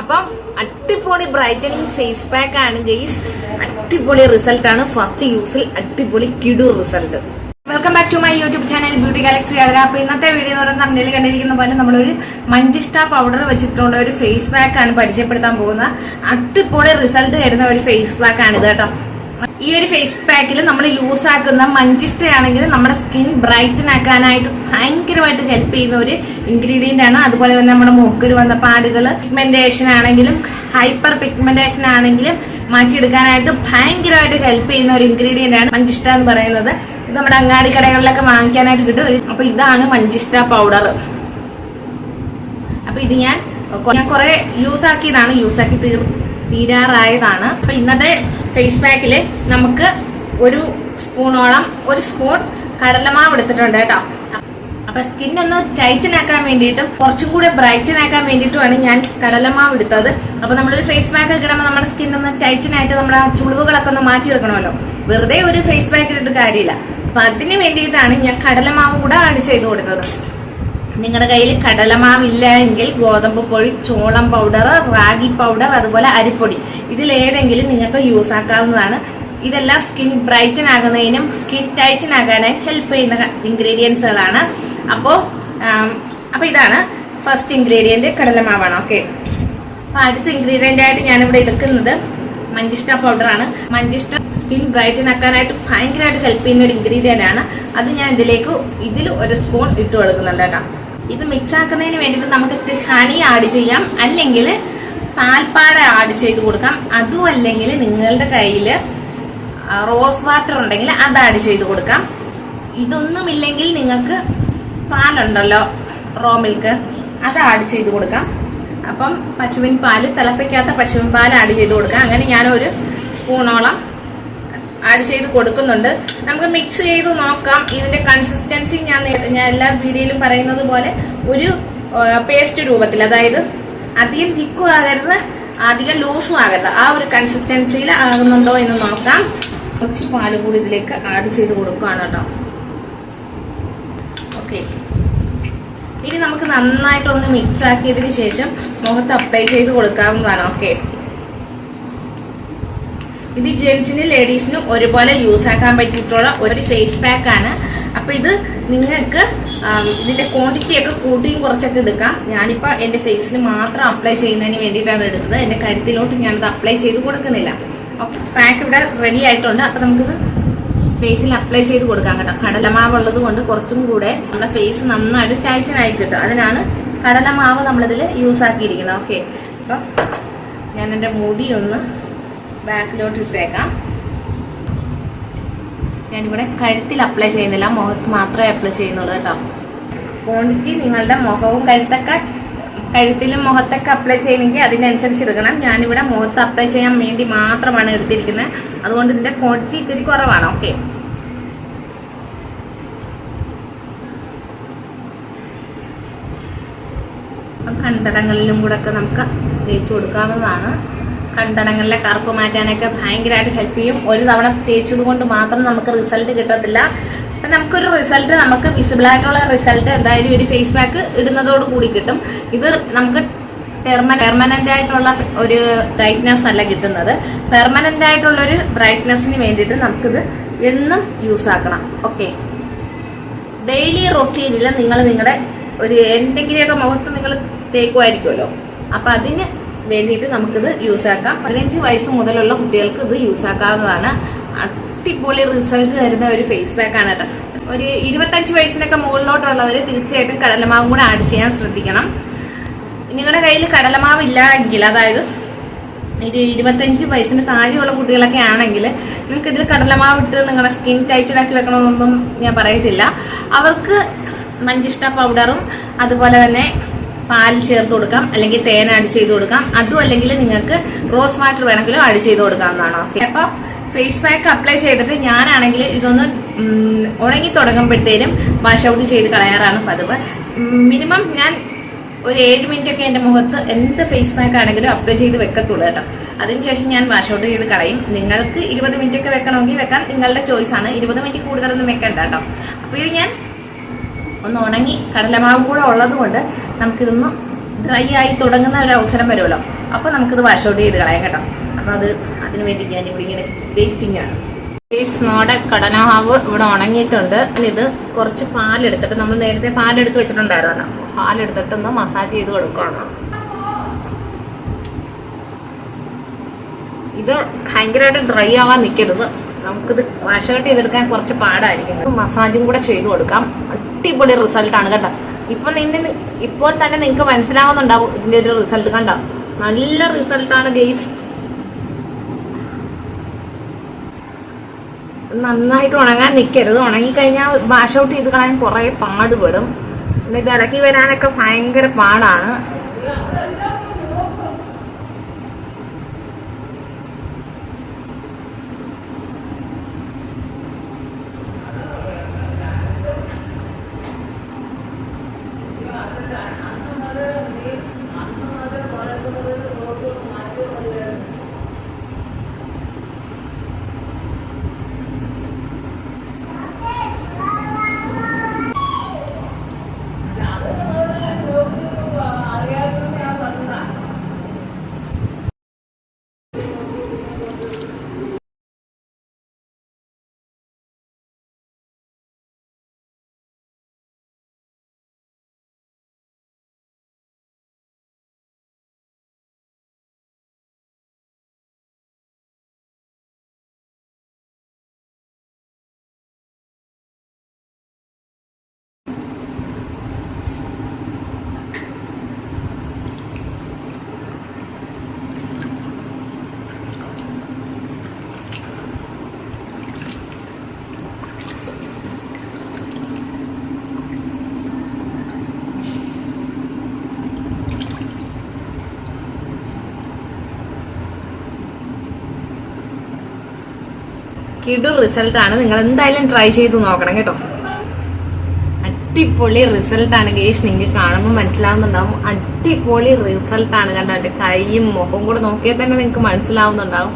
അപ്പം അടിപൊളി brightening face pack ആണ് ഗെയ്സ് അടിപൊളി റിസൾട്ട് ആണ്. ഫസ്റ്റ് യൂസിൽ അടിപൊളി കിടു result welcome back to my YouTube channel beauty galaxy അതിന് അപ്പൊ ഇന്നത്തെ വീഡിയോ എന്ന് പറയുന്നത് തമ്മിൽ കണ്ടിരിക്കുന്ന പോലെ നമ്മളൊരു മഞ്ചിഷ്ട പൗഡർ വെച്ചിട്ടുള്ള ഒരു ഫേസ് പാക്ക് ആണ് പരിചയപ്പെടുത്താൻ പോകുന്നത്. അടിപൊളി റിസൾട്ട് തരുന്ന ഒരു ഫേസ് പാക്ക് ആണ് ഇത് കേട്ടോ. ഈ ഒരു ഫേസ് പാക്കിൽ നമ്മൾ യൂസ് ആക്കുന്ന മഞ്ചിഷ്ടയാണെങ്കിൽ നമ്മുടെ സ്കിൻ ബ്രൈറ്റൻ ആക്കാനായിട്ട് ഭയങ്കരമായിട്ട് ഹെൽപ്പ് ചെയ്യുന്ന ഒരു ഇൻഗ്രീഡിയന്റ് ആണ്. അതുപോലെ തന്നെ നമ്മുടെ മൂക്കിൽ വന്ന പാടുകൾ പിഗ്മെന്റേഷൻ ആണെങ്കിലും ഹൈപ്പർ പിഗ്മെന്റേഷൻ ആണെങ്കിലും മാറ്റിയെടുക്കാനായിട്ട് ഭയങ്കരമായിട്ട് ഹെൽപ്പ് ചെയ്യുന്ന ഒരു ഇൻഗ്രീഡിയന്റ് ആണ് മഞ്ചിഷ്ട എന്ന് പറയുന്നത്. ഇത് നമ്മുടെ അങ്ങാടി കടകളിലൊക്കെ വാങ്ങിക്കാനായിട്ട് കിട്ടും. അപ്പൊ ഇതാണ് മഞ്ചിഷ്ട പൗഡർ അപ്പൊ ഇത് ഞാൻ ഞാൻ കുറെ യൂസ് ആക്കിയതാണ്. യൂസ് ആക്കി തീർ തീരാറായതാണ്. അപ്പൊ ഇന്നത്തെ ഫേസ് പാക്കിൽ നമുക്ക് ഒരു സ്പൂണോളം ഒരു സ്പൂൺ കടലമാവ് എടുത്തിട്ടുണ്ട് കേട്ടോ. അപ്പൊ സ്കിൻ ഒന്ന് ടൈറ്റൻ ആക്കാൻ വേണ്ടിയിട്ടും കുറച്ചും കൂടെ ബ്രൈറ്റൻ ആക്കാൻ വേണ്ടിയിട്ടുമാണ് ഞാൻ കടലമാവ് എടുത്തത്. അപ്പൊ നമ്മളൊരു ഫേസ് പാക്ക് ഇടുമ്പോൾ നമ്മുടെ സ്കിൻ ഒന്ന് ടൈറ്റൻ ആയിട്ട് നമ്മുടെ ചുളിവുകളൊക്കെ ഒന്ന് മാറ്റി വെക്കണമല്ലോ വെറുതെ ഒരു ഫേസ് പാക്ക് ഇട്ടിട്ട് കാര്യമില്ല. അപ്പൊ അതിന് വേണ്ടിയിട്ടാണ് ഞാൻ കടലമാവ് കൂടെ ആഡ് ചെയ്ത് കൊടുത്തത്. നിങ്ങളുടെ കയ്യിൽ കടലമാവില്ല എങ്കിൽ ഗോതമ്പ് പൊടി ചോളം പൗഡർ റാഗി പൗഡർ അതുപോലെ അരിപ്പൊടി. ഇതിലേതെങ്കിലും നിങ്ങൾക്ക് യൂസ് ആക്കാവുന്നതാണ്. ഇതെല്ലാം സ്കിൻ ബ്രൈറ്റൻ ആകുന്നതിനും സ്കിൻ ടൈറ്റൻ ആകാനായി ഹെൽപ്പ് ചെയ്യുന്ന ഇൻഗ്രീഡിയൻസുകളാണ് അപ്പോ അപ്പോൾ അപ്പൊ ഇതാണ് ഫസ്റ്റ് ഇൻഗ്രീഡിയന്റ് കടലമാവാണ്. ഓക്കെ അപ്പൊ അടുത്ത ഇൻഗ്രീഡിയന്റ് ആയിട്ട് ഞാനിവിടെ എടുക്കുന്നത് മഞ്ചിഷ്ട പൗഡർ ആണ്. മഞ്ചിഷ്ട സ്കിൻ ബ്രൈറ്റൻ ആക്കാനായിട്ട് ഭയങ്കരമായിട്ട് ഹെൽപ്പ് ചെയ്യുന്ന ഒരു ഇൻഗ്രീഡിയന്റ് ആണ്. അത് ഞാൻ ഇതിലേക്ക് ഇതിൽ ഒരു സ്പൂൺ ഇട്ട് കൊടുക്കുന്നുണ്ട് കേട്ടോ. ഇത് മിക്സ് ആക്കുന്നതിന് വേണ്ടിയിട്ട് നമുക്ക് ഹണി ആഡ് ചെയ്യാം. അല്ലെങ്കിൽ പാൽപ്പാട ആഡ് ചെയ്ത് കൊടുക്കാം. അതും അല്ലെങ്കിൽ നിങ്ങളുടെ കയ്യിൽ റോസ് വാട്ടർ ഉണ്ടെങ്കിൽ അത് ആഡ് ചെയ്ത് കൊടുക്കാം. ഇതൊന്നുമില്ലെങ്കിൽ നിങ്ങൾക്ക് പാലുണ്ടല്ലോ റോ മിൽക്ക് അത് ആഡ് ചെയ്ത് കൊടുക്കാം. അപ്പം പശുവിൻ പാൽ തിളപ്പിക്കാത്ത പശുവിൻ പാൽ ആഡ് ചെയ്ത് കൊടുക്കാം. അങ്ങനെ ഞാനൊരു സ്പൂണോളം ആഡ് ചെയ്ത് കൊടുക്കുന്നുണ്ട്. നമുക്ക് മിക്സ് ചെയ്ത് നോക്കാം. ഇതിന്റെ കൺസിസ്റ്റൻസി ഞാൻ ഞാൻ എല്ലാ വീഡിയോയിലും പറയുന്നത് പോലെ ഒരു പേസ്റ്റ് രൂപത്തിൽ അതായത് അധികം തിക്കും ആകരുത് അധികം ലൂസും ആകരുത്. ആ ഒരു കൺസിസ്റ്റൻസിയിൽ ആകുന്നുണ്ടോ എന്ന് നോക്കാം. കുറച്ച് പാൽ കൂടി ഇതിലേക്ക് ആഡ് ചെയ്ത് കൊടുക്കുകയാണ് കേട്ടോ. ഓക്കെ ഇനി നമുക്ക് നന്നായിട്ടൊന്ന് മിക്സ് ആക്കിയതിന് ശേഷം മുഖത്ത് അപ്ലൈ ചെയ്ത് കൊടുക്കാവുന്നതാണ്. ഓക്കെ ഇത് ജെന്റ്സിനും ലേഡീസിനും ഒരുപോലെ യൂസ് ആക്കാൻ പറ്റിയിട്ടുള്ള ഒരു ഫേസ് പാക്ക് ആണ്. അപ്പൊ ഇത് നിങ്ങൾക്ക് ഇതിന്റെ ക്വാണ്ടിറ്റി ഒക്കെ കൂട്ടിയും കുറച്ചൊക്കെ എടുക്കാം. ഞാനിപ്പോ എന്റെ ഫേസിന് മാത്രം അപ്ലൈ ചെയ്യുന്നതിന് വേണ്ടിയിട്ടാണ് എടുത്തത്. എന്റെ കഴുത്തിലോട്ട് ഞാനത് അപ്ലൈ ചെയ്ത് കൊടുക്കുന്നില്ല. പാക്ക് ഇവിടെ റെഡി ആയിട്ടുണ്ട്. അപ്പൊ നമുക്കിത് ഫേസിൽ അപ്ലൈ ചെയ്ത് കൊടുക്കാം കേട്ടോ. കടലമാവ് ഉള്ളത് കൊണ്ട് കുറച്ചും കൂടെ നമ്മുടെ ഫേസ് നന്നായിട്ട് ടൈറ്റൻ ആയി കിട്ടും. അതിനാണ് കടലമാവ് നമ്മളിതിൽ യൂസ് ആക്കിയിരിക്കുന്നത്. ഓക്കെ അപ്പൊ ഞാൻ എന്റെ മുടി ഒന്ന് ബാക്കിലോട്ട് ഇട്ടേക്കാം. ഞാനിവിടെ കഴുത്തിൽ അപ്ലൈ ചെയ്യുന്നില്ല. മുഖത്ത് മാത്രമേ അപ്ലൈ ചെയ്യുന്നുള്ളൂ കേട്ടോ. ക്വാണ്ടിറ്റി നിങ്ങളുടെ മുഖവും കഴുത്തൊക്കെ കഴുത്തിലും മുഖത്തൊക്കെ അപ്ലൈ ചെയ്യണമെങ്കിൽ അതിനനുസരിച്ച് എടുക്കണം. ഞാനിവിടെ മുഖത്ത് അപ്ലൈ ചെയ്യാൻ വേണ്ടി മാത്രമാണ് എടുത്തിരിക്കുന്നത്. അതുകൊണ്ട് ഇതിന്റെ ക്വാണ്ടിറ്റി ഇത്തിരി കുറവാണ്. ഓക്കെ കണ്ടടങ്ങളിലും കൂടെ ഒക്കെ നമുക്ക് തേച്ചു കൊടുക്കാവുന്നതാണ്. കണ്ടടങ്ങളിലെ കറുപ്പ് മാറ്റാനൊക്കെ ഭയങ്കരമായിട്ട് ഹെൽപ്പ് ചെയ്യും. ഒരു തവണ തേച്ചത് കൊണ്ട് മാത്രം നമുക്ക് റിസൾട്ട് കിട്ടത്തില്ല. അപ്പം നമുക്കൊരു റിസൾട്ട് നമുക്ക് വിസിബിൾ ആയിട്ടുള്ള റിസൾട്ട് എന്തായാലും ഒരു ഫേസ് പാക്ക് ഇടുന്നതോട് കൂടി കിട്ടും. ഇത് നമുക്ക് പെർമനന്റ് ആയിട്ടുള്ള ഒരു ബ്രൈറ്റ്നെസ് അല്ല കിട്ടുന്നത്. പെർമനന്റ് ആയിട്ടുള്ള ഒരു ബ്രൈറ്റ്നെസ്സിന് വേണ്ടിയിട്ട് നമുക്കിത് എന്നും യൂസ് ആക്കണം. ഓക്കെ ഡെയിലി റൊട്ടീനിൽ നിങ്ങൾ നിങ്ങളുടെ ഒരു എന്തെങ്കിലുമൊക്കെ മുഖത്ത് നിങ്ങൾ തേക്കുമായിരിക്കുമല്ലോ അപ്പൊ അതിന് വേണ്ടിയിട്ട് നമുക്കിത് യൂസ് ആക്കാം പതിനഞ്ച് വയസ്സ് മുതലുള്ള കുട്ടികൾക്ക് ഇത് യൂസ് ആക്കാവുന്നതാണ് അടിപൊളി റിസൾട്ട് തരുന്ന ഒരു ഫേസ് പാക്ക് ആണ് കേട്ടോ. ഒരു ഇരുപത്തഞ്ച് വയസ്സിനൊക്കെ മുകളിലോട്ടുള്ളവർ തീർച്ചയായിട്ടും കടലമാവും കൂടെ ആഡ് ചെയ്യാൻ ശ്രദ്ധിക്കണം. നിങ്ങളുടെ കയ്യിൽ കടലമാവ് ഇല്ല എങ്കിൽ അതായത് ഒരു ഇരുപത്തഞ്ച് വയസ്സിന് താഴെയുള്ള കുട്ടികളൊക്കെ ആണെങ്കിൽ നിങ്ങൾക്ക് ഇതിൽ കടലമാവ് ഇട്ട് നിങ്ങളുടെ സ്കിൻ ടൈറ്റഡ് ആക്കി വെക്കണമെന്നൊന്നും ഞാൻ പറയത്തില്ല. അവർക്ക് മഞ്ചിഷ്ട പൗഡറും അതുപോലെ തന്നെ പാൽ ചേർത്ത് കൊടുക്കാം അല്ലെങ്കിൽ തേൻ ആഡ് ചെയ്ത് കൊടുക്കാം. അതും അല്ലെങ്കിൽ നിങ്ങൾക്ക് റോസ് വാട്ടർ വേണമെങ്കിലും ആഡ് ചെയ്ത് കൊടുക്കാവുന്നതാണ് ഓക്കെ അപ്പൊ ഫേസ് പാക്ക് അപ്ലൈ ചെയ്തിട്ട് ഞാനാണെങ്കിൽ ഇതൊന്ന് ഉണങ്ങി തുടങ്ങുമ്പോഴത്തേനും വാഷ് ഔട്ട് ചെയ്ത് കളയാറാണ് പതിവ്. മിനിമം ഞാൻ ഒരു ഏഴ് മിനിറ്റ് ഒക്കെ എന്റെ മുഖത്ത് എന്ത് ഫേസ് പാക്ക് ആണെങ്കിലും അപ്ലൈ ചെയ്ത് വെക്കത്തുള്ളൂ കേട്ടോ. അതിനുശേഷം ഞാൻ വാഷ് ഔട്ട് ചെയ്ത് കളയും. നിങ്ങൾക്ക് ഇരുപത് മിനിറ്റ് ഒക്കെ വെക്കണമെങ്കിൽ വെക്കാൻ നിങ്ങളുടെ ചോയ്സ് ആണ്. ഇരുപത് മിനിറ്റ് കൂടുതലൊന്നും വെക്കണ്ട കേട്ടോ. അപ്പൊ ഇത് ഞാൻ ഒന്ന് ഉണങ്ങി കടലമാവ് കൂടെ ഉള്ളത് കൊണ്ട് നമുക്കിതൊന്ന് ഡ്രൈ ആയി തുടങ്ങുന്ന ഒരു അവസരം വരുമല്ലോ. അപ്പോൾ നമുക്കിത് വാഷ് ഔട്ട് ചെയ്ത് കളയാം കേട്ടോ. അപ്പോൾ അത് അതിന് വേണ്ടി ഞാൻ ഇവിടെ ഇങ്ങനെ വെയിറ്റിംഗ് ആണ്. നമ്മുടെ കടലമാവ് ഇവിടെ ഉണങ്ങിയിട്ടുണ്ട്. ഇത് കുറച്ച് പാലെടുത്തിട്ട് നമ്മൾ നേരത്തെ പാലെടുത്ത് വെച്ചിട്ടുണ്ടായിരുന്നു പാലെടുത്തിട്ടൊന്ന് മസാജ് ചെയ്ത് കൊടുക്കണം. ഇത് ഭയങ്കരമായിട്ട് ഡ്രൈ ആവാൻ നിൽക്കരുത് നമുക്കിത് വാഷ് ഔട്ട് ചെയ്തെടുക്കാൻ കുറച്ച് പാടായിരിക്കും. മസാജും കൂടെ ചെയ്തു കൊടുക്കാം. അടിപൊളി റിസൾട്ടാണ് കേട്ടോ. ഇപ്പൊ നിന്ന് ഇപ്പോൾ തന്നെ നിങ്ങൾക്ക് മനസ്സിലാവുന്നുണ്ടാവും ഇതിന്റെ ഒരു റിസൾട്ട് കണ്ടോ? നല്ല റിസൾട്ടാണ് ഗെയ്സ് നന്നായിട്ട് ഉണങ്ങാൻ നിൽക്കരുത് ഉണങ്ങിക്കഴിഞ്ഞാൽ വാഷ് ഔട്ട് ചെയ്ത് കളയാൻ കുറെ പാടുപെടും. ഇത് ഇടയ്ക്ക് വരാനൊക്കെ ഭയങ്കര പാടാണ്. കിടു ആണ്. നിങ്ങൾ എന്തായാലും ട്രൈ ചെയ്ത് നോക്കണം കേട്ടോ. അടിപൊളി റിസൾട്ട് ആണ് ഗേസ് നിങ്ങൾക്ക് കാണുമ്പോൾ മനസ്സിലാവുന്നുണ്ടാവും. അടിപൊളി റിസൾട്ട് ആണ് കണ്ടോ? എന്റെ കൈയും മുഖവും കൂടെ നോക്കിയാൽ തന്നെ നിങ്ങൾക്ക് മനസ്സിലാവുന്നുണ്ടാവും.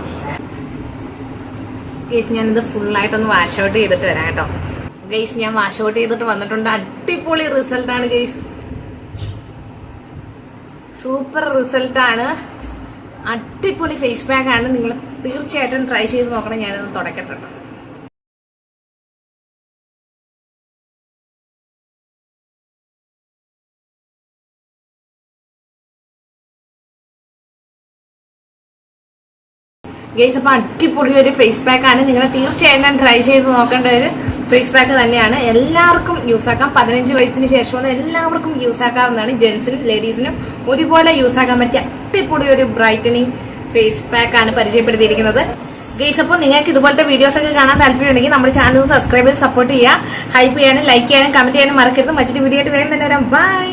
ഗേസ് ഞാനിത് ഫുള്ളായിട്ടൊന്ന് വാഷ് ഔട്ട് ചെയ്തിട്ട് വരാം കേട്ടോ. ഗേസ് ഞാൻ വാഷ് ഔട്ട് ചെയ്തിട്ട് വന്നിട്ടുണ്ട്. അടിപൊളി റിസൾട്ട് ആണ് ഗേസ് സൂപ്പർ റിസൾട്ട് ആണ്. അടിപൊളി ഫേസ് പാക്ക് ആണ്. നിങ്ങൾ തീർച്ചയായിട്ടും ട്രൈ ചെയ്ത് നോക്കണം. ഞാനൊന്ന് തുടക്കട്ടെ ഗേസ് അപ്പൊ അടിപൊളി ഒരു ഫേസ് പാക്കാണ് നിങ്ങൾ തീർച്ചയായിട്ടും ട്രൈ ചെയ്ത് നോക്കേണ്ട ഒരു ഫേസ് പാക്ക് തന്നെയാണ്. എല്ലാവർക്കും യൂസ് ആക്കാം. പതിനഞ്ച് വയസ്സിന് ശേഷമാണ് എല്ലാവർക്കും യൂസ് ആക്കാവുന്നതാണ്. ജെൻസിനും ലേഡീസിനും ഒരുപോലെ യൂസ് ആക്കാൻ പറ്റിയ അടിപൊളി ഒരു ബ്രൈറ്റനിങ് ഫേസ് പാക്ക് ആണ് പരിചയപ്പെടുത്തിയിരിക്കുന്നത്. ഗേസ് അപ്പോൾ നിങ്ങൾക്ക് ഇതുപോലത്തെ വീഡിയോസ് ഒക്കെ കാണാൻ താല്പര്യമുണ്ടെങ്കിൽ നമ്മുടെ ചാനൽ സബ്സ്ക്രൈബ് ചെയ്ത് സപ്പോർട്ട് ചെയ്യുക. ഹൈപ്പ് ചെയ്യാനും ലൈക്ക് ചെയ്യാനും കമന്റ് ചെയ്യാനും മറക്കരുത്. മറ്റൊരു വീഡിയോ ആയിട്ട് വേഗം തന്നെ വരാം. ബൈ